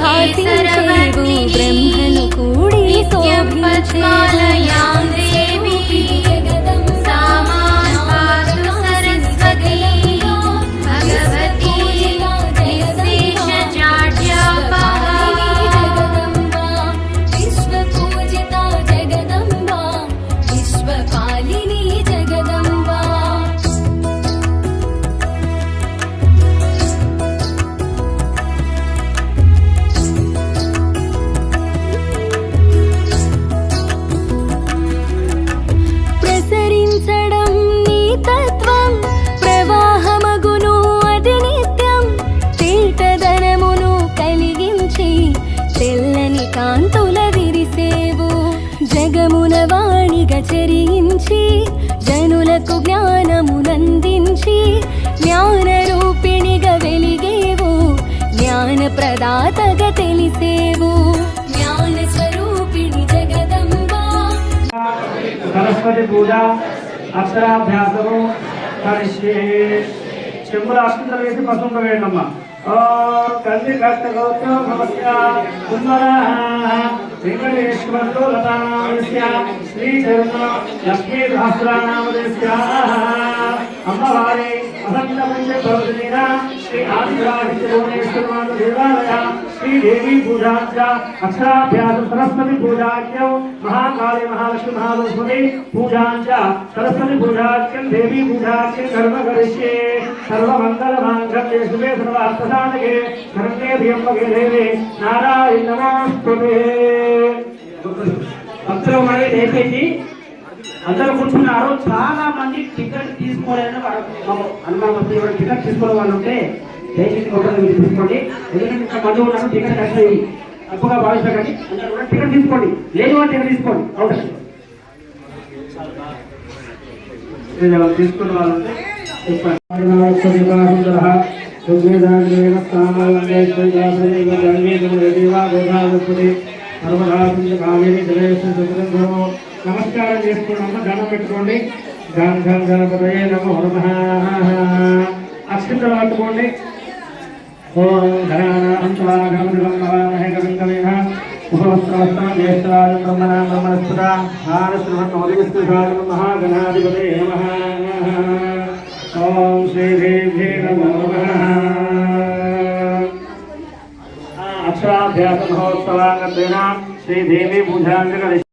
భాసించేవు బ్రహ్మను కూడి విశ్వపూజితా జగమున వాణిగా చరించి జనులకు జ్ఞానమునందించి జ్ఞానరూపిణిగా వెలిగేవు జ్ఞాన ప్రదాతగా తెలిసేవు. జ్ఞాన స్వరూపిణి జగదంబా. సరస్వతి పూజ అక్షరాభ్యాసము చెంబుల అక్షంతలు వేసి పసుపు వేయండి వేయండమ్మా కంది కష్ట గౌతమ సమస్య श्रीमणेश्वरतो लतानामस्य श्रीधर्म लक्ष्मीसहस्रानामदेस्याः अम्बवारे अखण्डपञ्चप्रवचनेन श्री आदिराहित्यभुवनेश्वरनाथदेवालय श्रीदेवी पूजाच्च अक्षराभ्यास सरस्वती पूजाख्यौ महाकाले महालक्ष्मी महालक्ष्मी पूजाञ्च सरस्वती पूजाख्यं देवी पूजाख्यं कर्म करिष्ये सर्वमङ्गलमाङ्गल्ये शुभे सर्वार्थसाधके నారాయణ నమోస్తుతే భక్తులు దయచేసి అందరూ కూర్చున్నారు. చాలా మంది టికెట్ తీసుకోలేని వారు హనుమాన్ టికెట్ తీసుకోని వాళ్ళు ఉంటే దయచేసి ఒకరిని మీరు తీసుకోండి. ఎందుకంటే ఇక్కడ మంది ఉన్నారు టికెట్ కష్టం తప్పుగా భావించకండి. అందరూ కూడా టికెట్ తీసుకోండి. లేదు అంటే టికెట్ తీసుకోండి. అవుట్ తీసుకున్న వాళ్ళు ఉంటే నమస్కారం చేసుకున్నాము దండం పెట్టుకోండి. గం గం గణపతయే నమో నమః. అక్షింతలు పట్టుకోండి. ఓం ధనానాం శ్రీ अक्षराभ्यास श्री श्रीदेवी पूजा